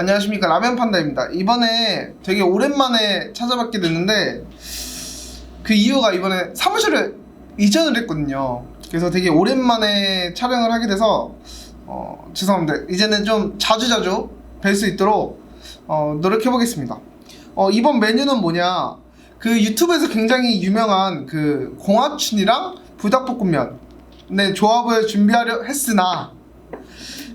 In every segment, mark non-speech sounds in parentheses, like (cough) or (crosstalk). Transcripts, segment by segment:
안녕하십니까 라면 판다입니다. 이번에 되게 오랜만에 찾아뵙게 됐는데 그 이유가 이번에 사무실을 이전을 했거든요. 그래서 되게 오랜만에 촬영을 하게 돼서 어, 죄송합니다. 이제는 좀 자주자주 뵐 수 있도록 어, 노력해 보겠습니다. 어, 이번 메뉴는 뭐냐? 그 유튜브에서 굉장히 유명한 그 공화춘이랑 불닭볶음면 네 조합을 준비하려 했으나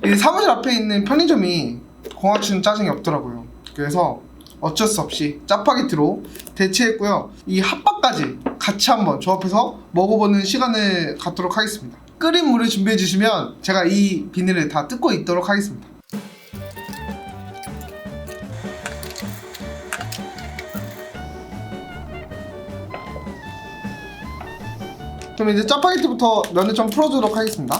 이 사무실 앞에 있는 편의점이 공화춘 짜증이 없더라고요. 그래서 어쩔 수 없이 짜파게티로 대체했고요. 이 핫바까지 같이 한번 조합해서 먹어보는 시간을 갖도록 하겠습니다. 끓인 물을 준비해 주시면 제가 이 비닐을 다 뜯고 있도록 하겠습니다. 그럼 이제 짜파게티부터 면을 좀 풀어주도록 하겠습니다.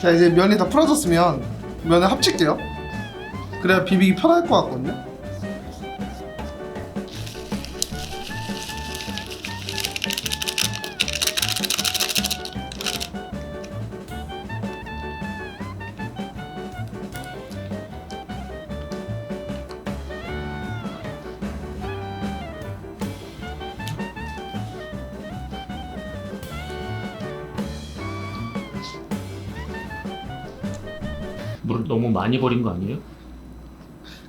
자 이제 면이 다 풀어졌으면 면을 합칠게요. 그래야 비비기 편할 것 같거든요. 물 너무 많이 버린 거 아니에요?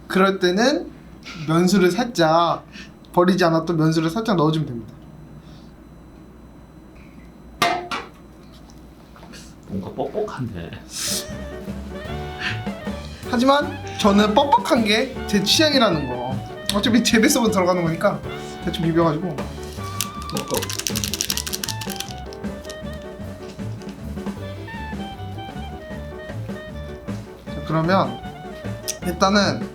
그럴 때는 면수를 살짝 버리지 않았던 면수를 살짝 넣어주면 됩니다. 뭔가 뻑뻑한데. 하지만 저는 뻑뻑한 게 제 취향이라는 거. 어차피 제 뱃속으로 들어가는 거니까 대충 비벼가지고 뻑뻑. 그러면 일단은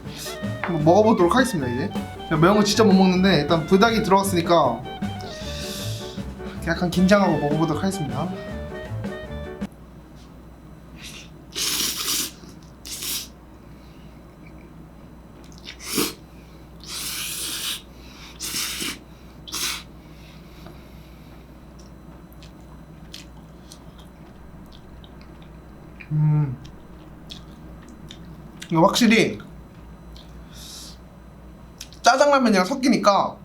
한번 먹어보도록 하겠습니다 이제. 제가 매운 거 진짜 못 먹는데 일단 불닭이 들어갔으니까 약간 긴장하고 먹어보도록 하겠습니다. 음. 이거 확실히 짜장라면이랑 섞이니까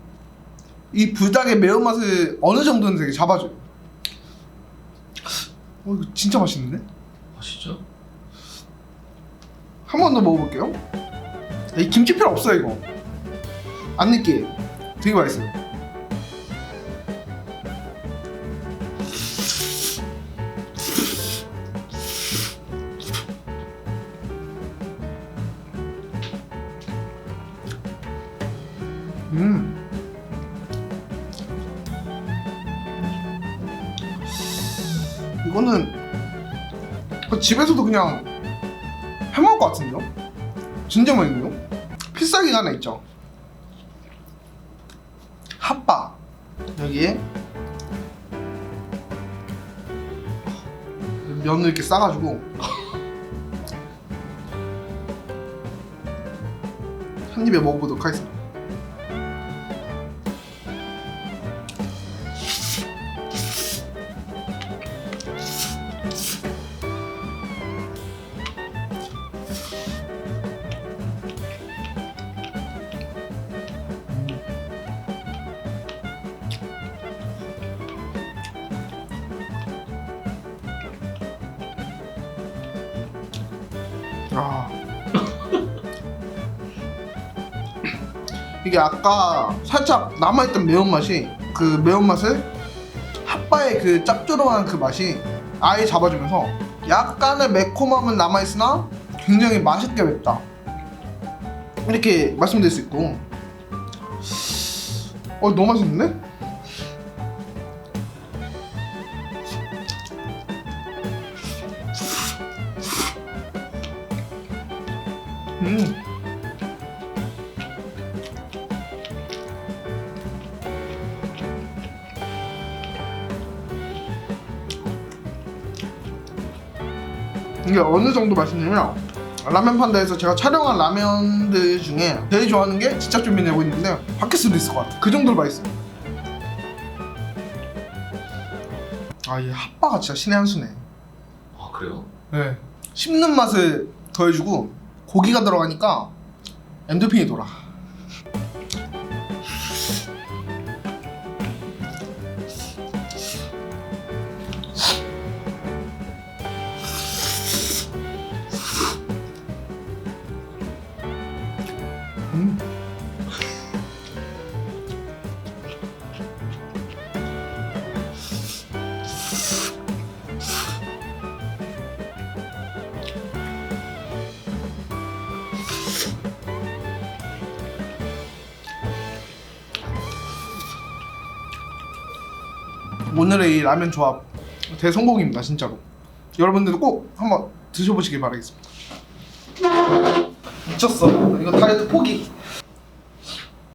이 불닭의 매운맛을 어느 정도는 되게 잡아줘요. 어, 이거 진짜 맛있는데? 아시죠? 한번 더 먹어볼게요. 이 김치 필요 없어요, 이거. 안 느끼해요. 되게 맛있어요. 음. 이거는 집에서도 그냥 해먹을 것 같은데요? 진짜 맛있네요? 필살기가 하나 있죠 핫바 여기에 면을 이렇게 싸가지고 (laughs) 한 입에 먹어보도록 하겠습니다 아. 이게 아까 살짝 남아있던 매운맛이 그 매운맛을 핫바의 그 짭조름한 그 맛이 아예 잡아주면서 약간의 매콤함은 남아있으나 굉장히 맛있게 맵다 이렇게 말씀드릴 수 있고 어 너무 맛있는데? 음. 이게 어느 정도 맛있냐면 라면 판다에서 제가 촬영한 라면들 중에 제일 좋아하는 게 진짜 좀 내고 있는데 바뀔 수도 있을 것 같아. 그 정도로 맛있어요. 아, 이 핫바가 진짜 신의 한 수네. 아 그래요? 네. 씹는 맛을 더해주고 고기가 들어가니까 엔도핀이 돌아. 음. 오늘의 이 라면 조합 대성공입니다 진짜로. 여러분들도 꼭 한번 드셔보시길 바라겠습니다. 미쳤어. 이거 다이어트 포기